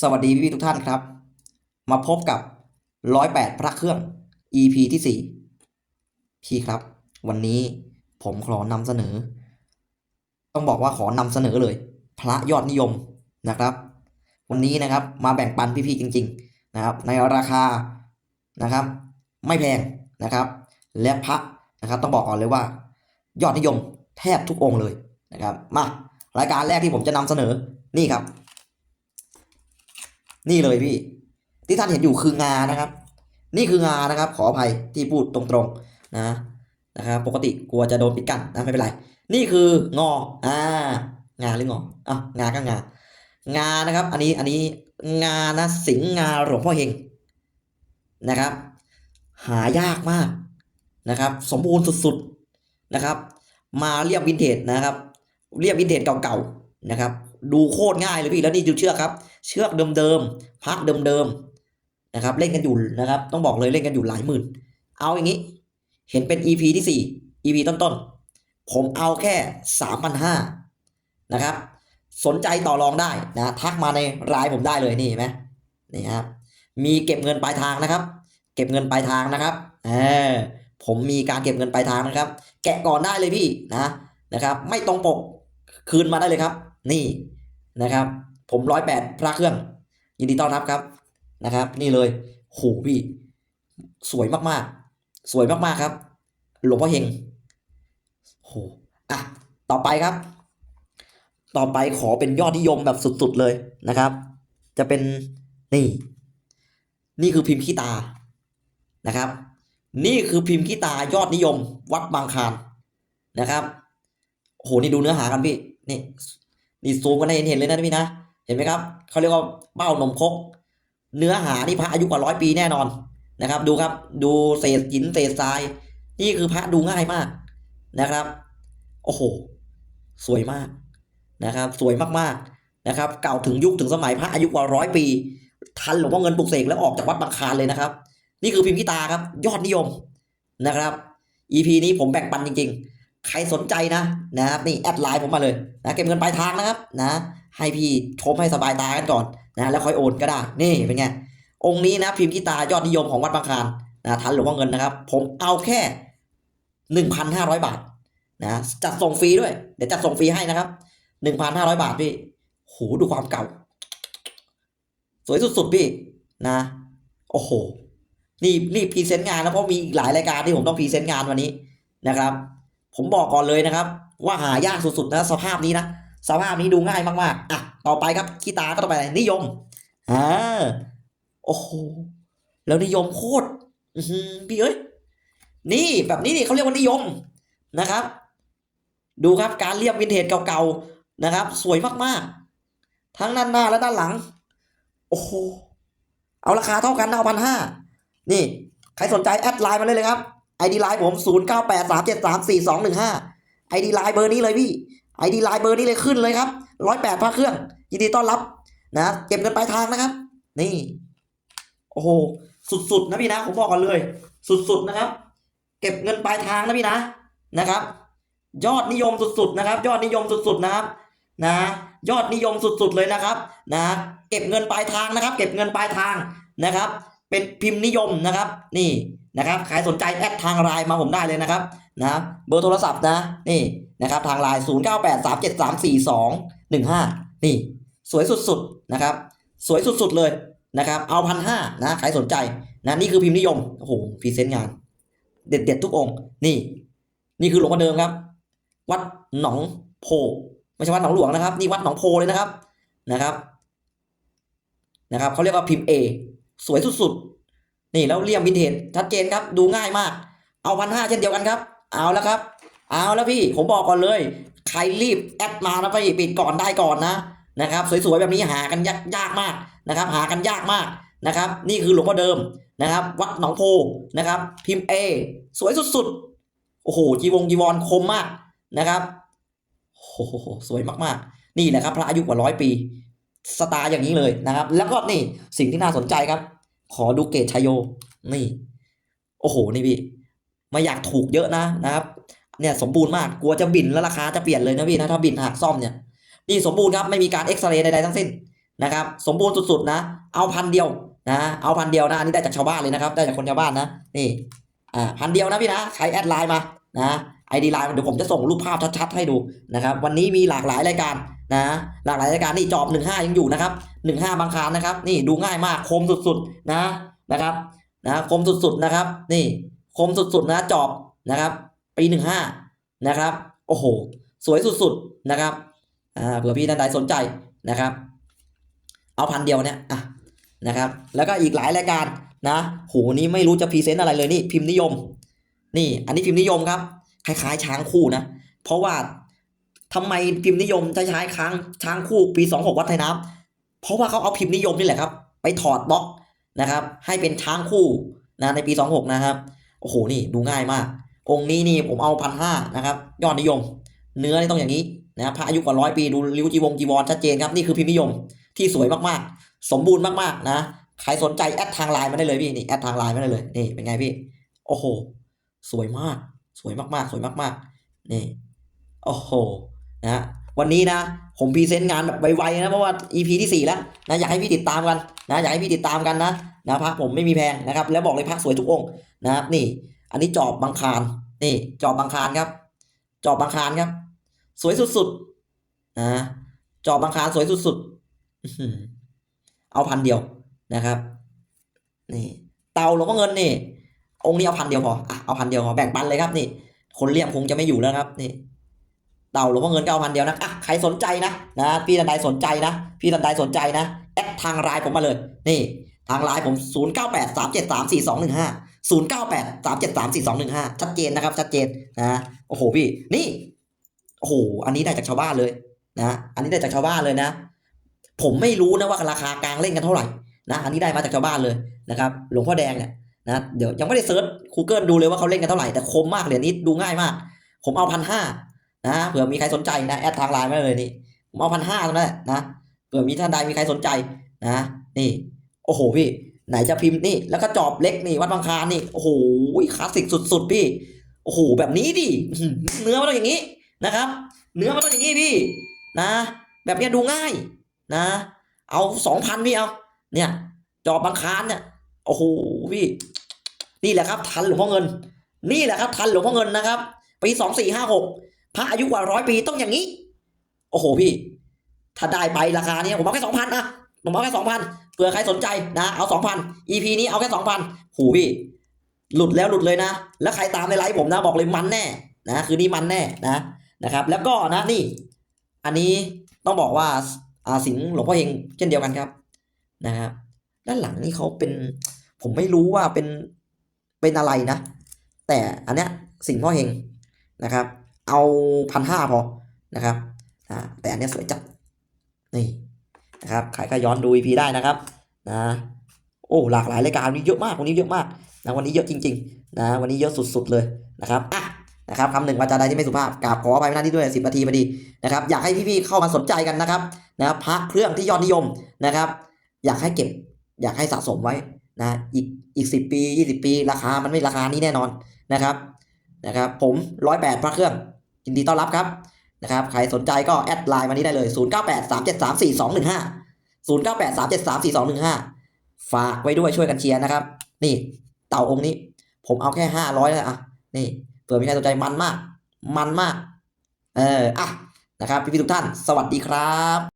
สวัสดีพี่ๆทุกท่านครับ มาพบกับร้อยแปดพระเครื่อง EP ที่สี่พี่ครับ วันนี้ผมขอนำเสนอ ต้องบอกว่าขอนำเสนอเลย พระยอดนิยมนะครับ วันนี้นะครับมาแบ่งปันพี่ๆจริง ๆ นะครับ ในราคานะครับ ไม่แพงนะครับ และพระนะครับ ต้องบอกก่อนเลยว่า ยอดนิยมแทบทุกองค์เลยนะครับ มารายการแรกที่ผมจะนำเสนอนี่ครับ นี่เลยพี่ ที่ท่านเห็นอยู่คืองานะครับ นี่คืองานะครับ ขออภัยที่พูดตรงๆนะนะครับปกติกลัวจะโดนปิดกั้นนะไม่เป็นไร นี่คืองออ่างาหรืองออะงาก็งางานะครับ อันนี้อันนี้งานะสิงห์งาหลวงพ่อเฮงนะครับ หายากมากนะครับ สมบูรณ์สุดๆนะครับ มาเรียบวินเทจนะครับ เรียบวินเทจเก่าๆนะครับ ดูโคตรง่ายเลยพี่แล้วนี่ดูเชือกครับ เชือกเดิมๆพักเดิมๆนะครับ เล่นกันอยู่นะครับ ต้องบอกเลยเล่นกันอยู่หลายหมื่น เอาอย่างนี้ เห็นเป็น EP ที่สี่ EP ต้นๆ ผมเอาแค่สามพันห้านะครับ สนใจต่อรองได้นะทักมาในไลน์ผมได้เลยนี่เห็นไหมนี่ครับมีเก็บเงินปลายทางนะครับ เก็บเงินปลายทางนะครับเออผมมีการเก็บเงินปลายทางนะครับ แกะก่อนได้เลยพี่นะนะครับ ไม่ตรงปก คืนมาได้เลยครับ นี่นะครับ ผมร้อยแปดพระเครื่อง ยินดีต้อนรับครับนะครับ นี่เลยโหพี่สวยมากๆ สวยมากๆครับ หลวงพ่อเฮงโหอะต่อไปครับ ต่อไปขอเป็นยอดนิยมแบบสุดๆเลยนะครับ จะเป็นนี่ นี่คือพิมพ์ขี้ตานะครับ นี่คือพิมพ์ขี้ตายอดนิยม วัดบางคารนะครับโอ้โหนี่ดูเนื้อหากันพี่ นี่นี่ซูมกันให้เห็นเลยนะพี่นะเห็นไหมครับเขาเรียกว่าเบ้านมคก เนื้อหานี่พระอายุกว่าร้อยปีแน่นอนนะครับ ดูครับดูเศษหินเศษทราย นี่คือพระดูง่ายมากนะครับ โอ้โห สวยมากนะครับ สวยมากๆนะครับเก่าถึงยุคถึงสมัยพระอายุกว่าร้อยปี ทันหลวงพ่อเงินปลุกเสกแล้วออกจากวัดบางคารเลยนะครับ นี่คือพิมพ์กีตาครับ ยอดนิยมนะครับ EP นี้ผมแบ่งปันจริง ๆ ใครสนใจนะนะครับนี่แอดไลน์ผมมาเลยนะเก็บเงินปลายทางนะครับนะให้พี่ชมให้สบายตากันก่อนนะแล้วค่อยโอนก็ได้นี่เป็นไงองค์นี้นะพิมพ์กีตายอดนิยมของวัดบางคารนะทันหลวงพ่อเงินนะครับ ผมเอาแค่หนึ่งพันห้าร้อยบาทนะจัดส่งฟรีด้วย เดี๋ยวจัดส่งฟรีให้นะครับหนึ่งพันห้าร้อยบาทพี่โหดูความเก่า สวยสุดๆพี่นะ โอ้โห นี่นี่พรีเซนต์งานนะเพราะมีอีกหลายรายการที่ผมต้องพรีเซนต์งานวันนี้นะครับ ผมบอกก่อนเลยนะครับ ว่าหายากสุดๆนะสภาพนี้นะสภาพนี้ดูง่ายมากๆอะต่อไปครับกีตาร์ก็ต่อไปนิยมอ่าโอ้โหแล้วนิยมโคตรพี่เอ้ยนี่แบบนี้นี่เขาเรียกว่านิยมนะครับ ดูครับการเรียบวินเทจเก่าๆนะครับ สวยมากๆ ทั้งด้านหน้าและด้านหลัง โอ้โหเอาราคาเท่ากันเอาพันห้านี่ ใครสนใจแอดไลน์มาเลยเลยครับ ไอดีไลน์ผม 0 9 8 3 7 3 4 2 1 5ไอดีไลน์เบอร์นี้เลยพี่ไอดีไลน์เบอร์นี้เลยขึ้นเลยครับร้อยแปดพระเครื่อง ยินดีต้อนรับนะเก็บเงินปลายทางนะครับ นี่ โอ้โห สุดๆนะพี่นะ ผมบอกก่อนเลย สุดๆนะครับ เก็บเงินปลายทางนะพี่นะ นะครับ ยอดนิยมสุดๆนะครับ ยอดนิยมสุดๆนะครับ นะ ยอดนิยมสุดๆเลยนะครับ นะ เก็บเงินปลายทางนะครับ เก็บเงินปลายทางนะครับ เป็นพิมพ์นิยมนะครับ นี่ นะครับใครสนใจแอดทางไลน์มาผมได้เลยนะครับนะเบอร์โทรศัพท์นะนี่นะครับทางไลน์0 9 8 3 7 3 4 2 1 5 นี่ สวยสุดๆนะครับสวยสุดๆเลยนะครับเอาพันห้านะใครสนใจนะนี่คือพิมพ์นิยมโอ้โหพรีเซนต์งาน เด็ดๆทุกองค์ นี่ นี่คือหลวงพ่อเดิมครับ วัดหนองโพไม่ใช่วัดหนองหลวงนะครับ นี่วัดหนองโพเลยนะครับนะครับนะครับเขาเรียกว่าพิมพ์ A สวยสุดๆ นี่แล้วเรียมวินเทจชัดเจนครับ ดูง่ายมาก เอาพันห้าเช่นเดียวกันครับ เอาแล้วครับ เอาแล้วพี่ผมบอกก่อนเลย ใครรีบแอดมานะพี่ปิดก่อนได้ก่อนนะนะครับสวยๆแบบนี้หากันยากยากมากนะครับ หากันยากมากนะครับ นี่คือหลวงพ่อเดิมนะครับ วัดหนองโพนะครับ พิมพ์ A สวยสุดๆโอ้โหจีวงจีวรคมมากนะครับโอ้โหสวยมากๆ นี่แหละครับพระอายุกว่าร้อยปีสไตล์อย่างนี้เลยนะครับ แล้วก็นี่สิ่งที่น่าสนใจครับ ขอดูเกตชายโย นี่ โอ้โห นี่พี่ ไม่อยากถูกเยอะนะนะครับ เนี่ยสมบูรณ์มาก กลัวจะบินแล้วราคาจะเปลี่ยนเลยนะพี่นะ ถ้าบินหักซ่อมเนี่ย นี่สมบูรณ์ครับ ไม่มีการเอ็กซเรย์ใดๆทั้งสิ้นนะครับ สมบูรณ์สุดๆนะ เอาพันเดียวนะ เอาพันเดียวนะ อันนี้ได้จากชาวบ้านเลยนะครับ ได้จากคนชาวบ้านนะ นี่ อ่า พันเดียวนะพี่นะ ใครแอดไลน์มา นะ ไอดีไลน์เดี๋ยวผมจะส่งรูปภาพชัดๆให้ดูนะครับ วันนี้มีหลากหลายรายการนะหลากหลายรายการนี่จอบหนึ่งห้ายังอยู่นะครับหนึ่งห้าบางคารนะครับ นี่ดูง่ายมากคมสุดๆนะนะครับนะคมสุดๆนะครับ นี่คมสุดๆนะจอบนะครับ ปีหนึ่งห้านะครับ โอ้โห สวยสุดๆนะครับอ่าเผื่อพี่ท่านใดสนใจนะครับ เอาพันเดียวเนี่ยอะนะครับ แล้วก็อีกหลายรายการนะโหนี้ไม่รู้จะพรีเซนต์อะไรเลยนี่พิมพ์นิยม นี่อันนี้พิมพ์นิยมครับ คล้ายๆ ช้างคู่นะ เพราะว่าทำไมพิมพ์นิยมจะใช้ค้างช้างคู่ปีสองหกวัดไทยน้ำเพราะว่าเขาเอาพิมพ์นิยมนี่แหละครับ ไปถอดบล็อกนะครับ ให้เป็นช้างคู่นะในปีสองหกนะครับโอ้โหนี่ดูง่ายมาก องค์นี้นี่ผมเอาพันห้านะครับ ยอดนิยม เนื้อนี่ต้องอย่างนี้นะพระอายุกว่าร้อยปีดูริ้วจีวงจีวรชัดเจนครับนี่คือพิมพ์นิยมที่สวยมากๆ สมบูรณ์มากๆนะใครสนใจแอดทางไลน์มาได้เลยพี่นี่แอดทางไลน์มาได้เลยนี่เป็นไงพี่ โอ้โห สวยมาก สวยมากๆ สวยมากๆ นี่โอ้โหนะวันนี้นะ ผมพรีเซนต์งานแบบไวๆนะเพราะว่า EP ที่สี่แล้วนะอยากให้พี่ติดตามกันนะอยากให้พี่ติดตามกันนะนะพระผมไม่มีแพงนะครับ แล้วบอกเลยพระสวยทุกองค์นะครับนี่ อันนี้จอบบางคารนี่จอบบางคารครับ จอบบางคารครับ สวยสุดๆนะจอบบางคารสวยสุดๆเอาพันเดียวนะครับ นี่ เตาหลวงพ่อเงินนี่ องค์นี้เอาพันเดียวพออะเอาพันเดียวพอแบ่งปันเลยครับนี่ คนเลี่ยมคงจะไม่อยู่แล้วครับนี่เต่าหลวงพ่อเงินก็เอาพันเดียวนะอะใครสนใจนะนะพี่ทันใดสนใจนะ พี่ทันใดสนใจนะแอดทางไลน์ผมมาเลย นี่ ทางไลน์ผม 0 9 8 3 7 3 4 2 1 5 0 9 8 3 7 3 4 2 1 5 ชัดเจนนะครับ ชัดเจนนะโอ้โหพี่ นี่โอ้โหอันนี้ได้จากชาวบ้านเลยนะอันนี้ได้จากชาวบ้านเลยนะ ผมไม่รู้นะว่าราคากลางเล่นกันเท่าไหร่นะอันนี้ได้มาจากชาวบ้านเลยนะครับ หลวงพ่อแดงเนี่ย นะเดี๋ยวยังไม่ได้เซิร์ช Google ดูเลยว่าเขาเล่นกันเท่าไหร่แต่คมมากเหรียญนี้ดูง่ายมาก ผมเอาพันห้านะเผื่อมีใครสนใจนะแอดทางไลน์มาเลยนี่ผมเอาพันห้าตรงนั้นแหละนะเผื่อมีท่านใดมีใครสนใจนะนี่ โอ้โหพี่ ไหนจะพิมพ์นี่ แล้วก็จอบเล็กนี่วัดบางคานนี่โอ้โหคลาสสิกสุด ๆ พี่ โอ้โหแบบนี้ดิเนื้อมันต้องอย่างนี้นะครับ เนื้อมันต้องอย่างนี้พี่นะ แบบนี้ดูง่ายนะ เอาสองพันพี่เอาเนี่ย จอบบางคานเนี่ย โอ้โหพี่นี่แหละครับ ทันหลวงพ่อเงิน นี่แหละครับ ทันหลวงพ่อเงินนะครับปีสองสี่ห้าหกพระอายุกว่าร้อยปีต้องอย่างนี้ โอ้โหพี่ ถ้าได้ไปราคาเนี้ยผมเอาแค่สองพันนะผมเอาแค่สองพันเผื่อใครสนใจนะเอาสองพัน EP นี้เอาแค่สองพันหูพี่ หลุดแล้วหลุดเลยนะ แล้วใครตามในไลฟ์ผมนะบอกเลยมันแน่นะคือนี่มันแน่นะนะครับ แล้วก็นะนี่ อันนี้ต้องบอกว่าอาสิงห์หลวงพ่อเฮงเช่นเดียวกันครับนะครับ ด้านหลังนี่เขาเป็น ผมไม่รู้ว่าเป็นเป็นอะไรนะ แต่อันเนี้ยสิงห์พ่อเฮงนะครับ เอาพันห้าพอนะครับอ่าแต่อันเนี้ยสวยจัดนี่นะครับใครก็ย้อนดู EP ได้นะครับนะโอ้หลากหลายรายการวันนี้เยอะมากวันนี้เยอะมากนะวันนี้เยอะจริงๆนะวันนี้เยอะสุดๆเลยนะครับอะนะครับคำหนึ่งวาจาใดที่ไม่สุภาพกราบขออภัยไม่น่าที่ด้วยสิบนาทีพอดีนะครับอยากให้พี่ๆเข้ามาสนใจกันนะครับนะครับพระเครื่องที่ยอดนิยมนะครับ อยากให้เก็บ อยากให้สะสมไว้นะอีกอีกสิปียี่สิบปี ราคามันไม่ราคานี้แน่นอนนะครับนะครับผมร้อยแปดพระเครื่องยินดีต้อนรับครับนะครับใครสนใจก็แอดไลน์มานี้ได้เลย 0 9 8 3 7 3 4 2 1 5 0 9 8 3 7 3 4 2 1 5 ฝากไว้ด้วยช่วยกันเชียร์นะครับ นี่เต่าองค์นี้ ผมเอาแค่ห้าร้อยแล้วอะนี่เผื่อมีใครสนใจมันมาก มันมาก เอออะนะครับ พี่ๆทุกท่าน สวัสดีครับ